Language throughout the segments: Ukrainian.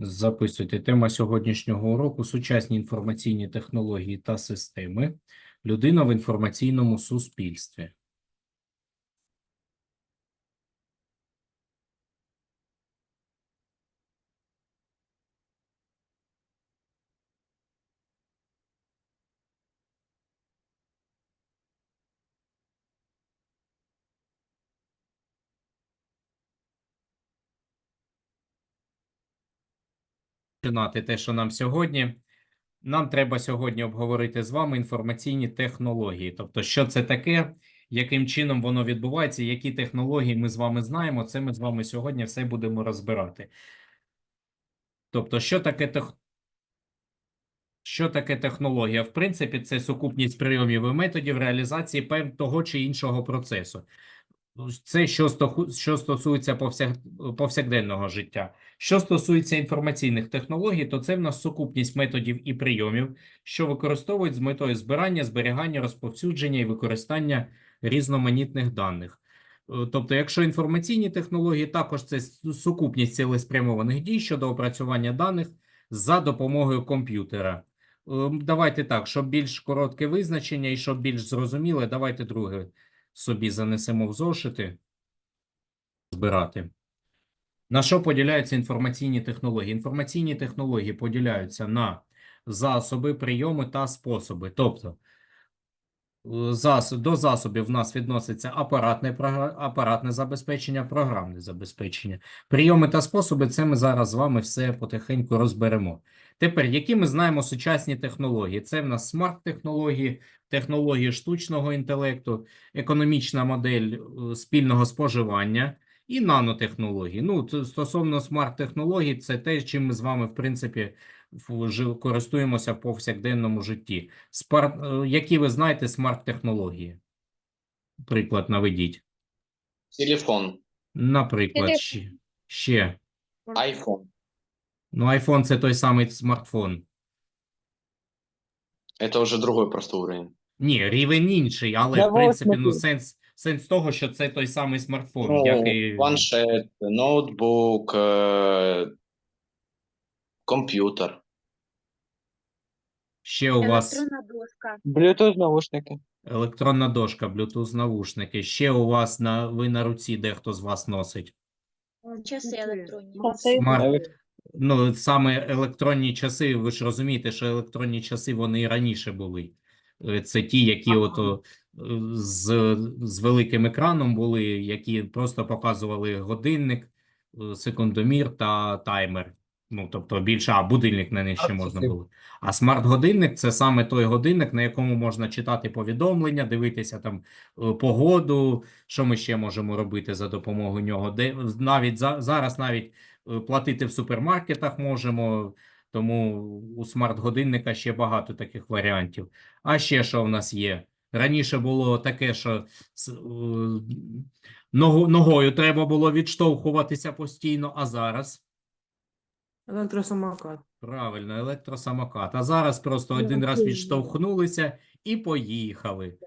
Записуйте. Тема сьогоднішнього уроку – сучасні інформаційні технології та системи. Людина в інформаційному суспільстві. Починати те, що нам сьогодні. Нам треба сьогодні обговорити з вами інформаційні технології. Тобто, що це таке, яким чином воно відбувається, які технології ми з вами знаємо, це ми з вами сьогодні все будемо розбирати. Тобто, що таке тех... Що таке технологія? В принципі, це сукупність прийомів і методів реалізації того чи іншого процесу. Це що, що стосується повсяг... повсякденного життя. Що стосується інформаційних технологій, то це в нас сукупність методів і прийомів, що використовують з метою збирання, зберігання, розповсюдження і використання різноманітних даних. Е, Тобто, якщо інформаційні технології, також це сукупність цілеспрямованих дій щодо опрацювання даних за допомогою комп'ютера. Е, Давайте так, щоб більш коротке визначення і щоб більш зрозуміле, давайте друге собі занесемо в зошити. Збирати. На що поділяються інформаційні технології? Інформаційні технології поділяються на засоби, прийоми та способи. Тобто, до засобів в нас відноситься апаратне, апаратне забезпечення, програмне забезпечення. Прийоми та способи це ми зараз з вами все потихеньку розберемо. Тепер, які ми знаємо сучасні технології? Це в нас смарт-технології, технології штучного інтелекту, економічна модель е, спільного споживання і нанотехнології. Ну, стосовно смарт-технологій, це те, чим ми з вами, в принципі, користуємося в повсякденному житті. Спар... е, Які ви знаєте смарт-технології? Приклад наведіть. Телефон, Наприклад, Телефон. ще. ще. iPhone. Ну, iPhone – це той самий смартфон. Это уже другой просто уровень. Ні, рівень інший, але, Я в принципі, ну, сенс, сенс того, що це той самий смартфон, Ну, як і... планшет, ноутбук, э, компьютер. Ще у вас Електронна дошка. Bluetooth наушники. електронна дошка, Bluetooth навушники. Ще у вас на ви на руці дехто з вас носить. Часи електронні. Часи. Смарт, ну, саме електронні часи, ви ж розумієте, що електронні часи вони і раніше були. Е, Це ті, які от е, з, з великим екраном були, які просто показували годинник, е, секундомір та таймер. Ну, тобто більше, а будильник на них ще можна було. А смарт-годинник це саме той годинник, на якому можна читати повідомлення, дивитися там е, погоду, що ми ще можемо робити за допомогою нього. Де навіть за, зараз навіть платити в супермаркетах можемо, тому у смарт-годинника ще багато таких варіантів. А ще що в нас є? Раніше було таке, що е, ногою треба було відштовхуватися постійно, а зараз Електросамокат. правильно, електросамокат. А зараз просто один раз відштовхнулися і поїхали.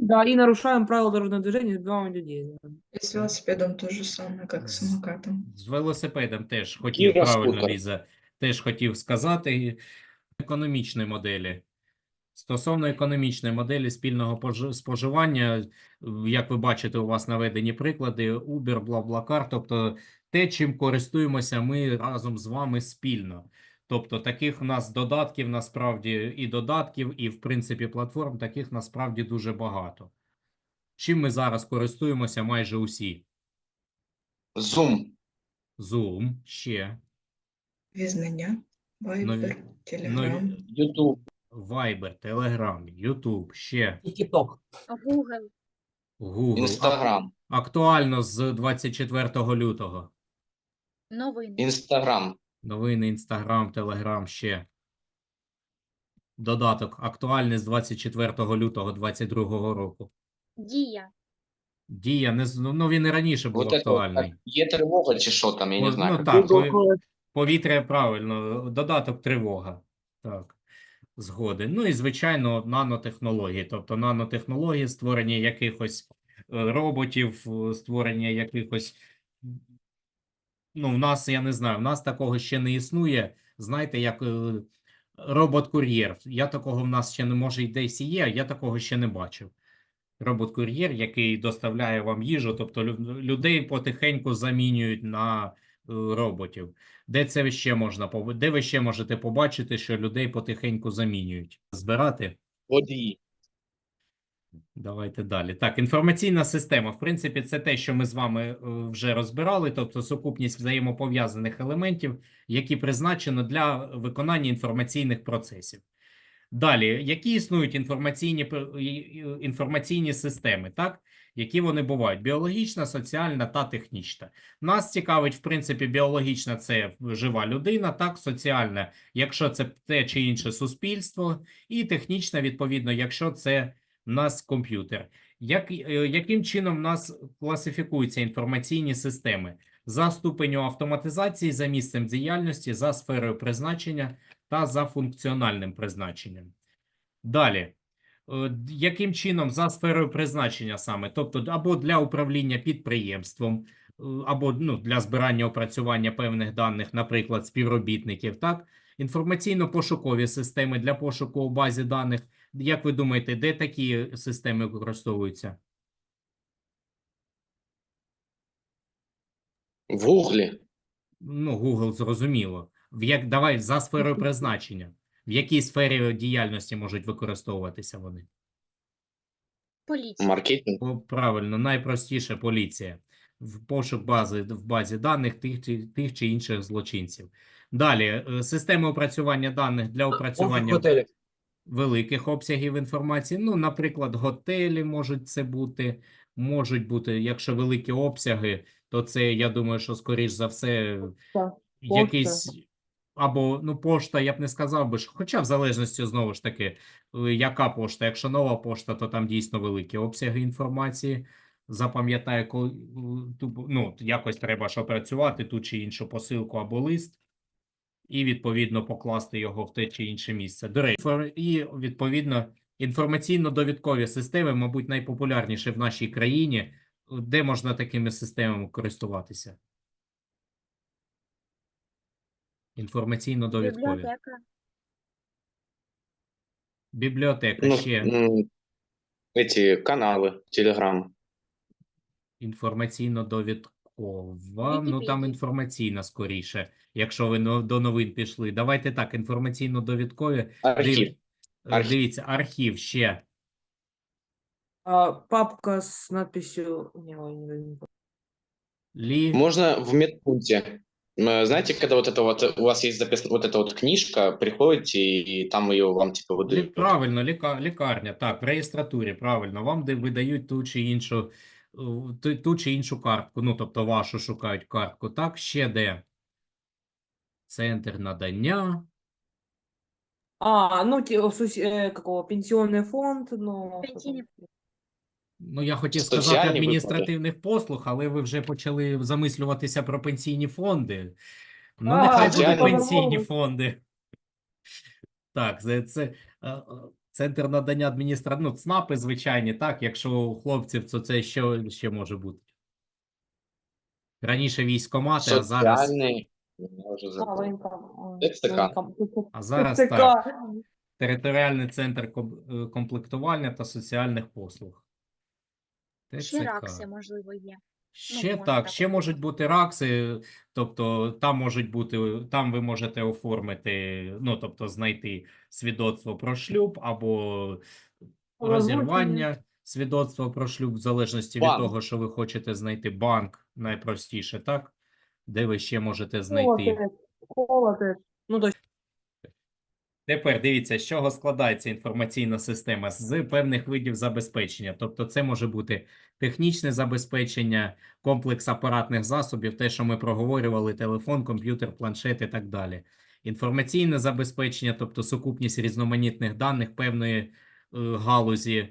Да, и нарушаем правила дорожного движения, сбиваем людей. И с велосипедом то же самое, как с С- самокатом. З велосипедом теж хотів Кіра правильно, скутер. Ліза, теж хотів сказати. Економічної моделі. Стосовно економічної моделі спільного пож- споживання, як ви бачите, у вас наведені приклади Uber, BlaBlaCar, тобто те, чим користуємося ми разом з вами спільно. Тобто таких в нас додатків насправді і додатків, і в принципі платформ таких насправді дуже багато. Чим ми зараз користуємося майже усі? Zoom. Zoom, ще. Визнання, Viber, Telegram. YouTube. Viber, Telegram, YouTube, ще ТикТок. Google. Google. Instagram. Актуально з 24 лютого. Новини. Instagram. Новини, Instagram, Telegram, ще. Додаток актуальний з 24 лютого 22 року. Дія. Дія, не, з- ну він і раніше був Вот это вот, актуальний. как Є тривога чи що там, я не знаю. ну, так, пові- повітря правильно, додаток тривога. Так, згоден. Ну і, звичайно, нанотехнології. Тобто нанотехнології, створення якихось е, роботів, е, створення якихось ну, в нас, я не знаю, в нас такого ще не існує. Знаєте, як е, робот-кур'єр. Я такого в нас ще не може й десь є, я такого ще не бачив. Робот-кур'єр, який доставляє вам їжу, тобто людей потихеньку замінюють на е, роботів. Де це ще можна де ви ще можете побачити, що людей потихеньку замінюють? Збирати? Водій. Давайте далі. Так, інформаційна система. В принципі, це те, що ми з вами е, вже розбирали, тобто сукупність взаємопов'язаних елементів, які призначено для виконання інформаційних процесів. Далі, які існують інформаційні, інформаційні системи, так? Які вони бувають? Біологічна, соціальна та технічна. Нас цікавить, в принципі, біологічна це жива людина, так, соціальна, якщо це те чи інше суспільство, і технічна, відповідно, якщо це нас комп'ютер. Як, е, яким чином в нас класифікуються інформаційні системи? За ступеню автоматизації, за місцем діяльності, за сферою призначення та за функціональним призначенням. Далі. Е, Яким чином за сферою призначення саме? Тобто або для управління підприємством, е, або ну, для збирання опрацювання певних даних, наприклад, співробітників, так? Інформаційно-пошукові системи для пошуку у базі даних. Як ви думаєте, де такі системи використовуються? В Гуглі. Ну, Google зрозуміло. В як давай за сферою призначення. В якій сфері діяльності можуть використовуватися вони? Поліція. Маркетинг. О, Правильно, найпростіше поліція. В пошук бази в базі даних тих, чи- тих чи інших злочинців. Далі, е, системи опрацювання даних для опрацювання готелі. Великих обсягів інформації. Ну, наприклад, готелі можуть це бути, можуть бути, якщо великі обсяги, то це, я думаю, що скоріш за все, Так, якийсь або ну, пошта, я б не сказав би, що- хоча в залежності знову ж таки, е, яка пошта. Якщо нова пошта, то там дійсно великі обсяги інформації. Запам'ятає, коли е, ну, якось треба ж опрацювати ту чи іншу посилку або лист і відповідно покласти його в те чи інше місце. До речі, і відповідно інформаційно-довідкові системи, мабуть, найпопулярніші в нашій країні. Де можна такими системами користуватися? Інформаційно-довідкові. Бібліотека. Бібліотека Ну, ще эти канали, Телеграм. інформаційно-довідкова. Ну там Вікіпедія. інформаційна скоріше, якщо ви но- до новин пішли. Давайте так, інформаційно-довідкові. Архив. Див- е, Архів. Дивіться, архів ще. А, папка с надписью... Не, ой, не, не Лі. Можно в медпункте. Э, Знаете, когда вот это вот у вас есть записана вот эта вот книжка, приходите и там ее вам типа Лі- выдают. Правильно, ліка, лікарня, так, в реєстратурі, правильно. Вам де видають ту чи іншу, е, ту, ту чи іншу картку, ну, тобто вашу шукають картку. Так, ще де? Центр надання. А, ну, э, какого, пенсионный фонд, ну... Ну, я хотів Соціальні сказати виплати. адміністративних послуг, але ви вже почали замислюватися про пенсійні фонди. Ну, А, нехай буде пенсійні фонди. Так, це, це е, е, центр надання адміністра... Ну, ЦНАПи звичайні, так, якщо у хлопців, то це що ще може бути? Раніше військкомати, а зараз, А, зараз так. Територіальний центр е, комплектування та соціальних послуг. Ще ракси, можливо, є. Ще можна так, ще можуть бути ракси, тобто там можуть бути, там ви можете оформити, ну тобто знайти свідоцтво про шлюб або розірвання свідоцтва про шлюб, в залежності від того, що ви хочете знайти. Банк найпростіше, так? Де ви ще можете знайти. Школа, теж. Ну, Тепер дивіться, з чого складається інформаційна система з певних видів забезпечення. Тобто, це може бути технічне забезпечення, комплекс апаратних засобів, те, що ми проговорювали: телефон, комп'ютер, планшет і так далі. Інформаційне забезпечення, тобто сукупність різноманітних даних певної е, галузі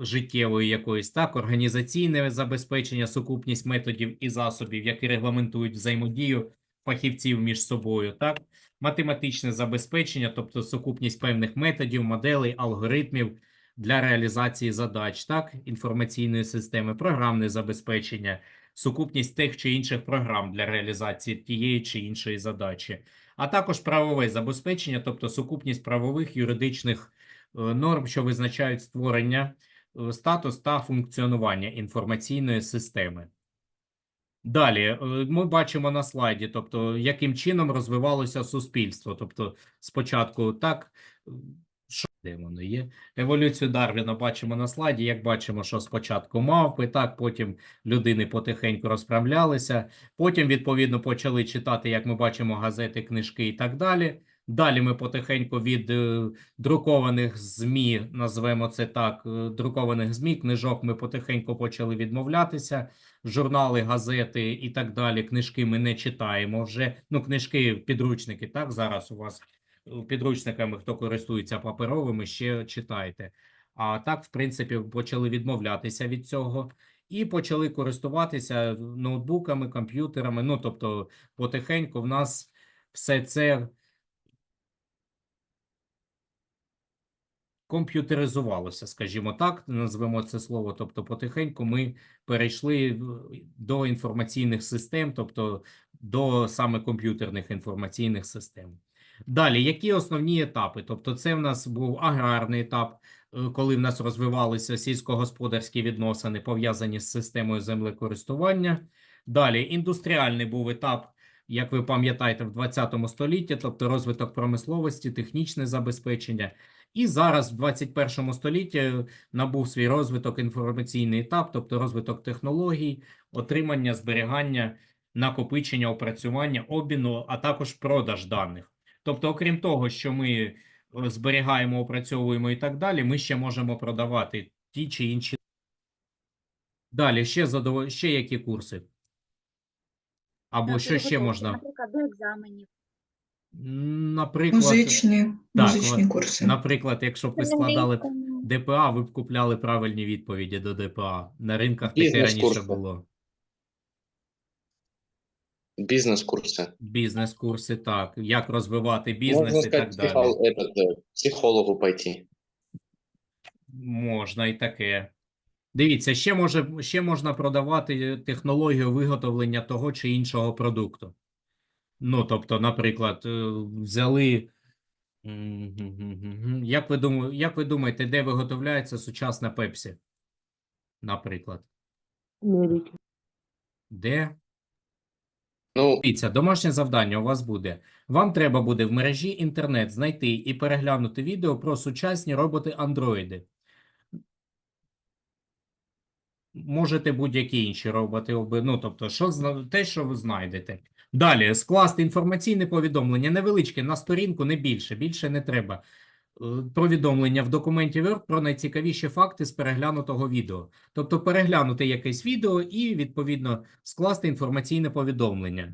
життєвої якоїсь, так, організаційне забезпечення, сукупність методів і засобів, які регламентують взаємодію фахівців між собою, так математичне забезпечення, тобто сукупність певних методів, моделей, алгоритмів для реалізації задач, так, інформаційної системи, програмне забезпечення, сукупність тих чи інших програм для реалізації тієї чи іншої задачі, а також правове забезпечення, тобто сукупність правових юридичних е, норм, що визначають створення, е, статус та функціонування інформаційної системи. Далі е, ми бачимо на слайді, тобто яким чином розвивалося суспільство. Тобто, спочатку так, що де воно є? Еволюцію Дарвіна бачимо на слайді. Як бачимо, що спочатку мавпи, так потім людини потихеньку розправлялися. Потім, відповідно, почали читати, як ми бачимо, газети, книжки і так далі. Далі ми потихеньку від е, друкованих ЗМІ, назвемо це так, е, друкованих ЗМІ, книжок ми потихеньку почали відмовлятися. Журнали, газети і так далі. Книжки ми не читаємо вже. Ну, книжки, підручники, так зараз у вас підручниками, хто користується паперовими, ще читайте. А так, в принципі, почали відмовлятися від цього і почали користуватися ноутбуками, комп'ютерами. Ну, тобто, потихеньку в нас все це комп'ютеризувалося, скажімо так, назвемо це слово. Тобто, потихеньку ми перейшли до інформаційних систем, тобто до саме комп'ютерних інформаційних систем. Далі, які основні етапи? Тобто, це в нас був аграрний етап, е, коли в нас розвивалися сільськогосподарські відносини, пов'язані з системою землекористування. Далі, індустріальний був етап, як ви пам'ятаєте, в 20 столітті, тобто розвиток промисловості, технічне забезпечення. І зараз, в 21 столітті, набув свій розвиток інформаційний етап, тобто розвиток технологій, отримання, зберігання, накопичення, опрацювання, обміну, а також продаж даних. Тобто, окрім того, що ми е, зберігаємо, опрацьовуємо і так далі, ми ще можемо продавати ті чи інші. Далі ще задов... ще які курси? Або на що ще можна? Наприклад, до екзаменів. М, Наприклад, Музичні, Так, музичні от, курси. наприклад, якщо б ви складали Англійському. ДПА, ви б купляли правильні відповіді до ДПА. На ринках таке раніше Бізнес-курси. було. Бизнес-курсы. Бізнес-курси, так. Як розвивати бізнес Можно і так сказать, далі. психол- этот, э, психологу пойти. Можна і таке. Дивіться, ще може ще можна продавати технологію виготовлення того чи іншого продукту. Ну, тобто, наприклад, е, взяли. Як ви думаєте, як ви думаєте, де виготовляється сучасна Пепсі? Наприклад, Америки. де? Ну, Дивіться, домашнє завдання у вас буде. Вам треба буде в мережі інтернет знайти і переглянути відео про сучасні роботи-андроїди. Можете будь-які інші роботи, ну, тобто, що, те, що ви знайдете. Далі, скласти інформаційне повідомлення невеличке на сторінку, не більше, більше не треба. Е, Повідомлення в документі Word про найцікавіші факти з переглянутого відео. Тобто переглянути якесь відео і, відповідно, скласти інформаційне повідомлення.